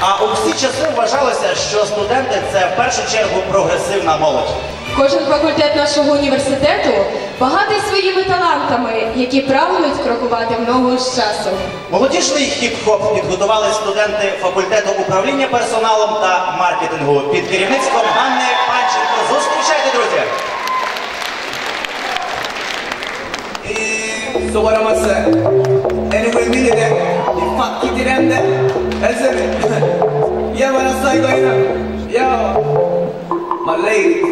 А у всі часи вважалося, що студенти це в першу чергу прогресивна молодь. Кожен факультет нашого університету багатий своїми талантами, які прагнуть крокувати в ногу з часом. Молодіжний хіп-хоп підготували студенти факультету управління персоналом та маркетингу під керівництвом Ганни Панченко. Зустрічайте, друзі! So what am I say? Anyway, me there, the fuck kick it in there. That's it. Yeah, what I'm saying, going on. Yo, my lady.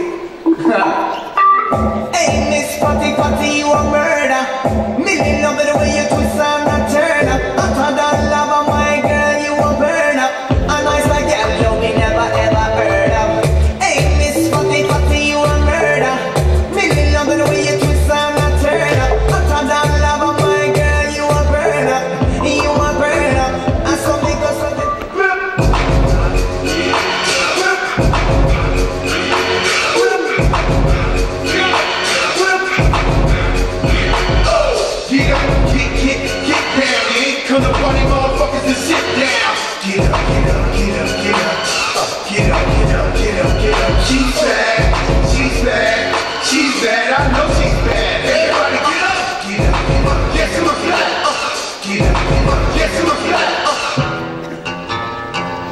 hey, Miss Fatty Fatty, you a murder.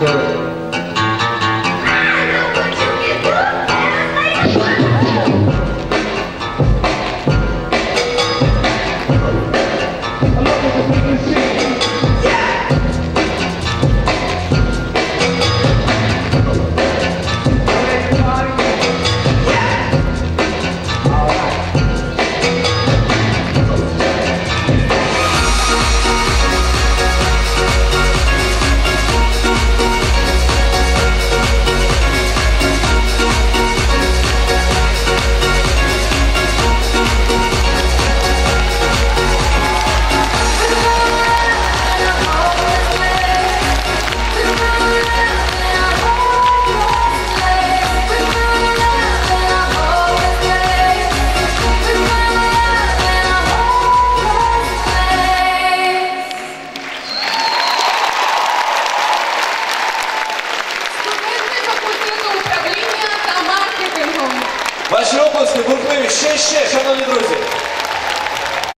Студенти Ваші оплески бурхливі ще ще, шановні друзі.